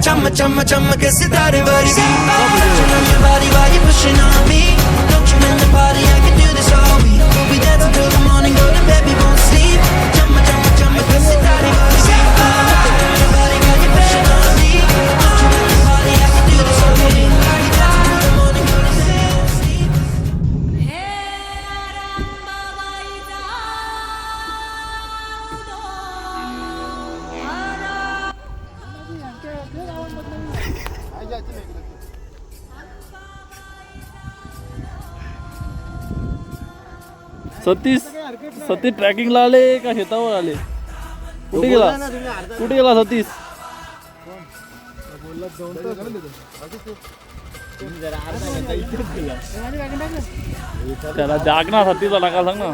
Chama, chama, chama, Chum chum chum ke sitare vargi Pushing on your body while you're pushing on me. Don't you in the party, I can do this all week. We'll be dancing till the morning, girl Satish Satish ट्रॅकिंगला आले का शेतावर आले? कुठे गेला? कुठे गेला सतीश? त्याला जाग ना सतीशला नका सांग ना.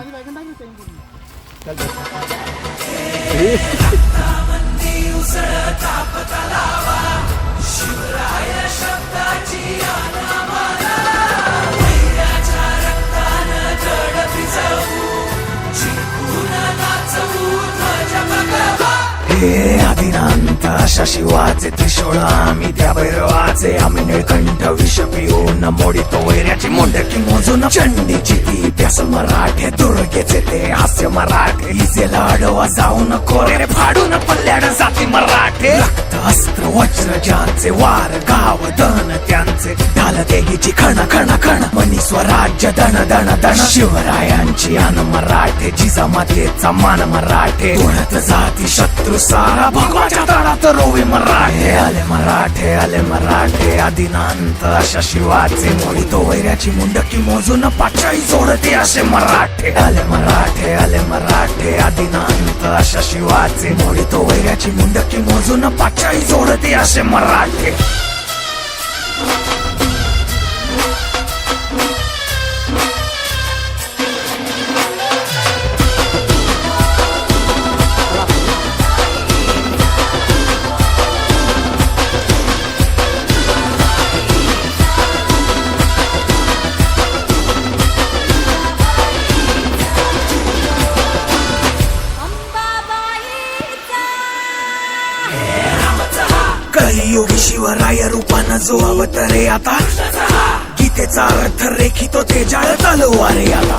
हे आदिनांत अशा शिवाचे त्रिशूळ आम्ही त्या भैरवाचे. आम्ही निळकंठ विष पिऊन मोडितो वैऱ्याची मोंडकी मोजून चंडीची ती प्यास मराठे दुर्गेचे ते हास्य मराठे. इसे लाडवा जाऊन कोरे फाडून पल्ल्याड जाती मराठे. रक्त अस्त्र वज्र ज्यांचे वार गाव दन त्यांचे ढाल देगीची खण खण खण मनी स्वराज्य दण दण दण शिवरायांची अन मराठे जिजामातेचा मान मराठे. उडत जाती शत्रू सारा भगवाच्या तळात रोवे मराठे. आले मराठे आले मराठे आदिनांत अशा शिवाचे मोडी तो वैऱ्याची मुंडकी मोजून पाचाई जोडते असे मराठे. आले मराठे आले मराठे आदिनांत अशा शिवाचे मोडी तो वैऱ्याची मुंडकी मोजून पाचाई जोडते असे मराठे कलियुगी शिवराय रूपानं जो अवतरे आता. गीतेचा अर्थ रेखितो ते जाळ तलवारे आता.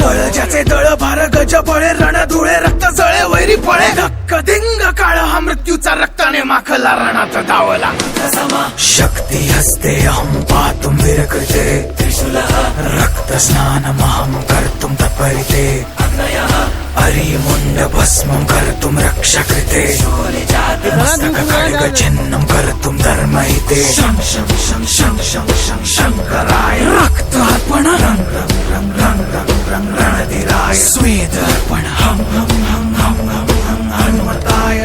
बळ ज्याचे दळ भार गज बळे रण धुळे रक्त जळे वैरी पळे. धक्क दिंग काळ हा मृत्यूचा रक्ताने माखला रणात धावला. शक्ती हस्ते हम पातुम वीर कृते रक्त स्नानमहं कर्तुं तपरिते अरिमुण्ड भस्मं कर्तुं रक्षकृते. मस्तकखड्गचिह्नं कर्तुं धर्महिते. शं शं शं शं शं शं शङ्कराय रक्तार्पण रं रं रं रं रं रं रणधिराय. स्वेदार्पण हं हं हं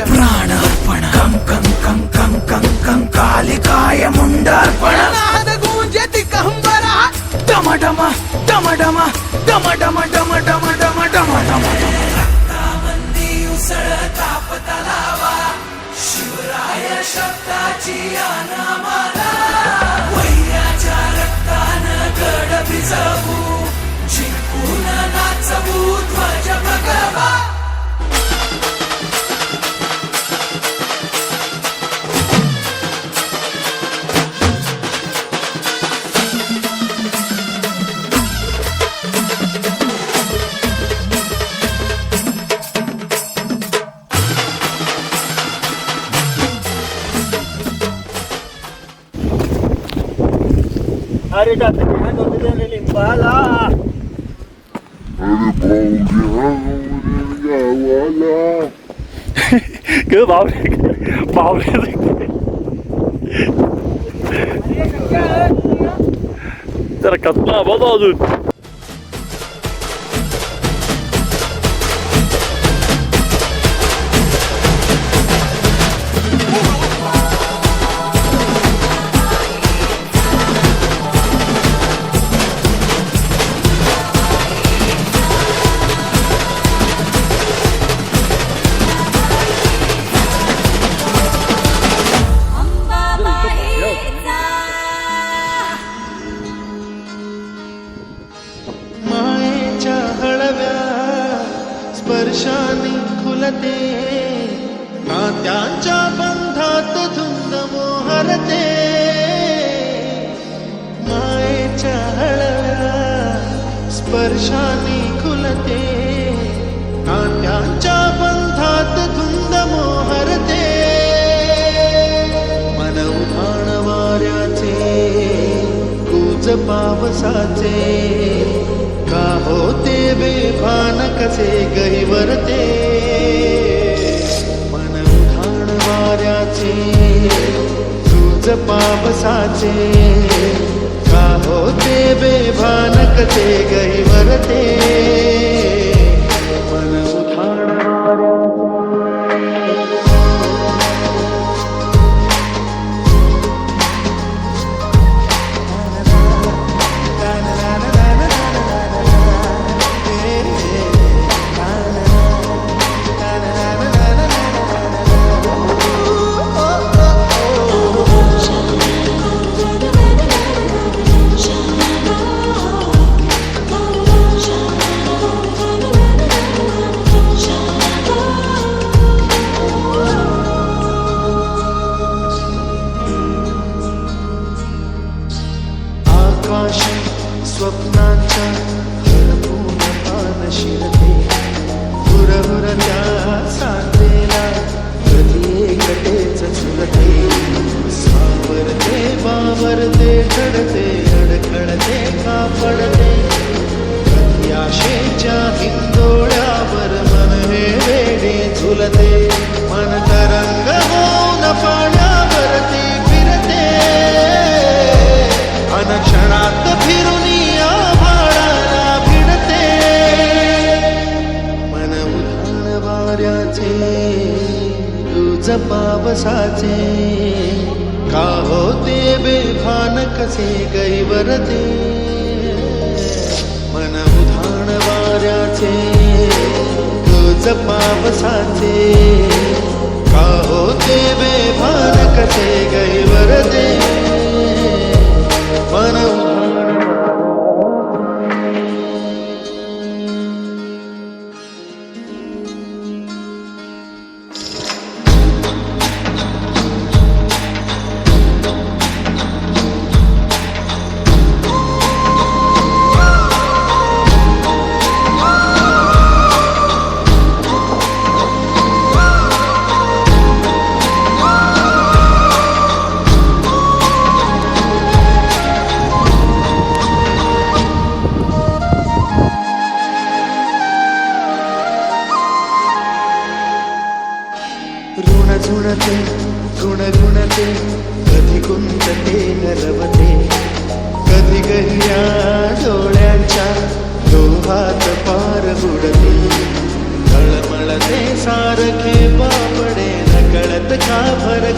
प्राणार्पण कं कं कं कं कं कं कालिकाय मुण्डार्पण डम डम डम डम डम डम डम डम डम डम डम रक्तामंदी शिवराय शब्दाची अनामाला वैराच्या रक्तानं गड भिजवू अरे जाते हैं तो तेरे लिए बाला अरे बाल दिया मुझे वाला क्यों बाल बाल ترى كطلع بضعه मोहरते मायेच्या हळव्या स्पर्शाने खुलते. नात्यांच्या पंथात धुंद मोहरते. मन उधाण वाऱ्याचे कुज पावसाचे. का होते बेभान कसे गहिवरते. तुमच पाप साचे। का होते बेभानक ते गई वरते बावरते घडते अडखळते कापडते. पडते प्रत्याशेच्या हिंदोळ्यावर मन हे वेडे झुलते. मन तरंग होऊन पाण्यावरती फिरते. अनक्षणात फिरून आभाळाला भिडते. मन उधाण वाऱ्याचे तुझ पावसाचे. बेभान कसे मन उधाण वाऱ्याचे तुझ पावसाचे का होते बेभान कसे गैवरते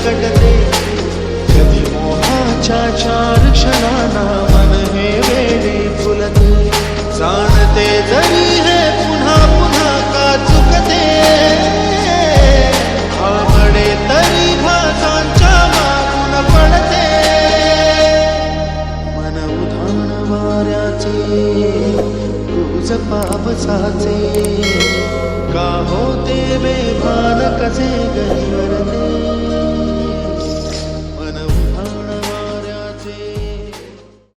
कटते कधी मोहाच्या चार क्षणाना मन हे वेळे फुलते। जाणते जरी हे पुन्हा पुन्हा का चुकते। पाप तरी मागून पडते। मन वाऱ्याचे का होते बेभान कसे गरी?